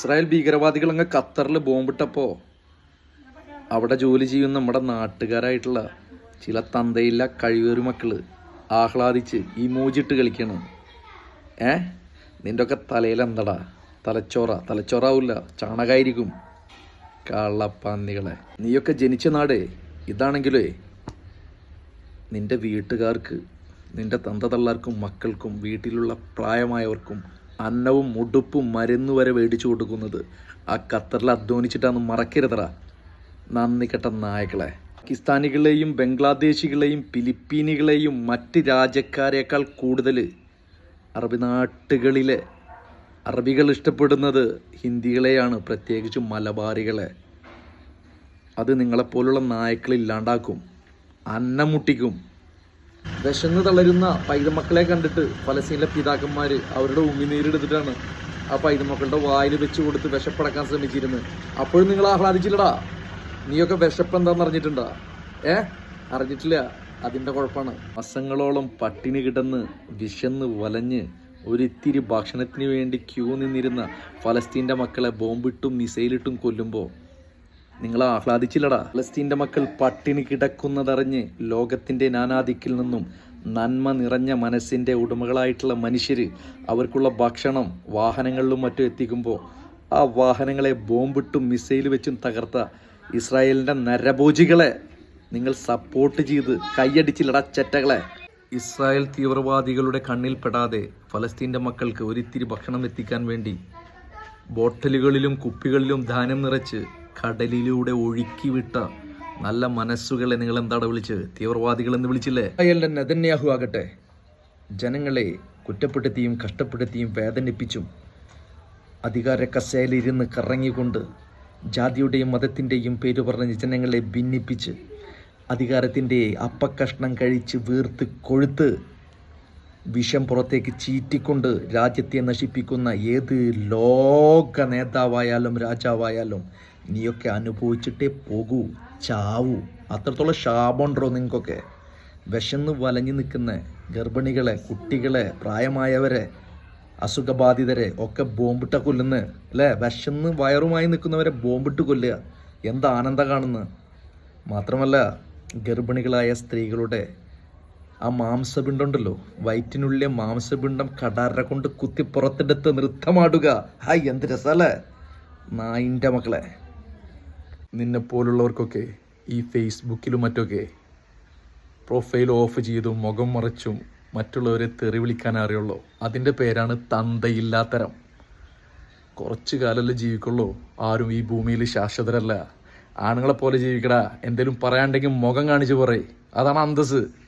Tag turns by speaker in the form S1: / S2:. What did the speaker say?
S1: Israel ഭീകരവാദികൾ അങ്ങ് ഖത്തറിൽ ബോംബിട്ടപ്പോ അവിടെ ജോലി ചെയ്യുന്ന നമ്മുടെ നാട്ടുകാരായിട്ടുള്ള ചില തന്തയില്ല കഴിവേറി മക്കൾ ആഹ്ലാദിച്ച് ഈ മൂജിട്ട് കളിക്കണം. ഏ? നിന്റെ ഒക്കെ തലയിൽ എന്തടാ? തലച്ചോറ. തലച്ചോറാവില്ല. ചാണകായിരിക്കും. കള്ളപ്പന്നികളെ. നീയൊക്കെ ജനിച്ച നാട്. ഇതാണെങ്കിലേ നിന്റെ വീട്ടുകാർക്ക് നിന്റെ തന്തതള്ളാർക്കും മക്കൾക്കും വീട്ടിലുള്ള പ്രായമായവർക്കും അന്നവും മുടുപ്പും മരുന്ന് വരെ മേടിച്ചു കൊടുക്കുന്നത്. ആ ഖത്തറിൽ അധ്വാനിച്ചിട്ടാന്ന് മറക്കരുതറ നന്ദി കെട്ട നായകളെ പാകിസ്ഥാനികളെയും ബംഗ്ലാദേശികളെയും ഫിലിപ്പീനുകളെയും മറ്റ് രാജ്യക്കാരേക്കാൾ കൂടുതൽ അറബി നാട്ടുകളിലെ അറബികൾ ഇഷ്ടപ്പെടുന്നത് ഹിന്ദികളെയാണ് പ്രത്യേകിച്ച് മലബാറികളെ. അത് നിങ്ങളെപ്പോലുള്ള നായ്ക്കളില്ലാണ്ടാക്കും അന്നമുട്ടിക്കും അന്നം മുട്ടിക്കും. വിശന്ന് തളരുന്ന പൈതമക്കളെ കണ്ടിട്ട് ഫലസ്തീനിലെ പിതാക്കന്മാർ അവരുടെ ഉമിനീരെടുത്തിട്ടാണ് ആ പൈതമക്കളുടെ വായിൽ വെച്ച് കൊടുത്ത് വിശപ്പടക്കാൻ ശ്രമിച്ചിരുന്നത്. അപ്പോഴും നിങ്ങൾ ആഹ്ലാദിച്ചില്ലടാ? നീയൊക്കെ വിശപ്പ് എന്താന്ന് അറിഞ്ഞിട്ടുണ്ടാ? ഏ? അറിഞ്ഞിട്ടില്ല. അതിന്റെ കുഴപ്പമാണ് മാസങ്ങളോളം പട്ടിണി കിടന്ന് വിശന്ന് വലഞ്ഞ് ഒരിത്തിരി ഭക്ഷണത്തിന് വേണ്ടി ക്യൂ നിന്നിരുന്ന ഫലസ്തീന്റെ മക്കളെ ബോംബിട്ടും മിസൈലിട്ടും കൊല്ലുമ്പോൾ നിങ്ങൾ ആഹ്ലാദിച്ചില്ലടാ. ഫലസ്തീന്റെ മക്കൾ പട്ടിണി കിടക്കുന്നതറിഞ്ഞ് ലോകത്തിന്റെ നാനാദിക്കിൽ നിന്നും നന്മ നിറഞ്ഞ മനസ്സിന്റെ ഉടമകളായിട്ടുള്ള മനുഷ്യർ അവർക്കുള്ള ഭക്ഷണം വാഹനങ്ങളിലും മറ്റും എത്തിക്കുമ്പോൾ ആ വാഹനങ്ങളെ ബോംബിട്ടും മിസൈൽ വെച്ചും തകർത്ത ഇസ്രായേലിന്റെ നരഭോജികളെ നിങ്ങൾ സപ്പോർട്ട് ചെയ്ത് കൈയടിച്ചില്ലടാ ചെറ്റകളെ. ഇസ്രായേൽ തീവ്രവാദികളുടെ കണ്ണിൽപ്പെടാതെ ഫലസ്തീന്റെ മക്കൾക്ക് ഒരിത്തിരി ഭക്ഷണം എത്തിക്കാൻ വേണ്ടി ബോട്ടലുകളിലും കുപ്പികളിലും ധാന്യം നിറച്ച് കടലിലൂടെ ഒഴുക്കി വിട്ട നല്ല മനസ്സുകളെ നിങ്ങൾ എന്താണ് വിളിച്ചത് തീവ്രവാദികൾ എന്ന് വിളിച്ചില്ലേ? അയൽ നെതന്യാഹു ആകട്ടെ. ജനങ്ങളെ കുറ്റപ്പെടുത്തിയും കഷ്ടപ്പെടുത്തിയും വേദനിപ്പിച്ചും അധികാര കസേലിരുന്ന് കറങ്ങിക്കൊണ്ട് ജാതിയുടെയും മതത്തിന്റെയും പേര് പറഞ്ഞ് ജനങ്ങളെ ഭിന്നിപ്പിച്ച് അധികാരത്തിന്റെ അപ്പക്കഷ്ണം കഴിച്ച് വീർത്ത് കൊഴുത്ത് വിഷം പുറത്തേക്ക് ചീറ്റിക്കൊണ്ട് രാജ്യത്തെ നശിപ്പിക്കുന്ന ഏത് ലോക നേതാവായാലും രാജാവായാലും നീയൊക്കെ അനുഭവിച്ചിട്ടേ പോകൂ ചാവൂ. അത്രത്തോളം ശാപമുണ്ടോ നിങ്ങൾക്കൊക്കെ? വിശന്ന് വലഞ്ഞു നിൽക്കുന്ന ഗർഭിണികളെ കുട്ടികളെ പ്രായമായവരെ അസുഖബാധിതരെ ഒക്കെ ബോംബിട്ട കൊല്ലുന്ന അല്ലേ? വിശന്ന് വയറുമായി നിൽക്കുന്നവരെ ബോംബിട്ട് കൊല്ലുക. എന്താ ആനന്ദ കാണുന്നത് മാത്രമല്ല ഗർഭിണികളായ സ്ത്രീകളുടെ ആ മാംസപിണ്ഡം ഉണ്ടല്ലോ വയറ്റിനുള്ളിലെ മാംസപിണ്ഡം കടാര കൊണ്ട് കുത്തി പുറത്തെടുത്ത് നൃത്തമാടുക. ഹായ് എന്ത് രസല്ലേ നായിന്റെ മക്കളെ. നിന്നെ പോലുള്ളവർക്കൊക്കെ ഈ ഫേസ്ബുക്കിലും മറ്റൊക്കെ പ്രൊഫൈൽ ഓഫ് ചെയ്തും മുഖം മറച്ചും മറ്റുള്ളവരെ തെറി വിളിക്കാൻ അറിയുള്ളൂ. അതിന്റെ പേരാണ് തന്തയില്ലാത്തരം. കുറച്ച് കാലമല്ലേ ജീവിക്കുള്ളൂ. ആരും ഈ ഭൂമിയിൽ ശാശ്വതരല്ല. ആണുങ്ങളെ പോലെ ജീവിക്കടാ. എന്തേലും പറയാണ്ടെങ്കിൽ മുഖം കാണിച്ച് പറയും. അതാണ് അന്തസ്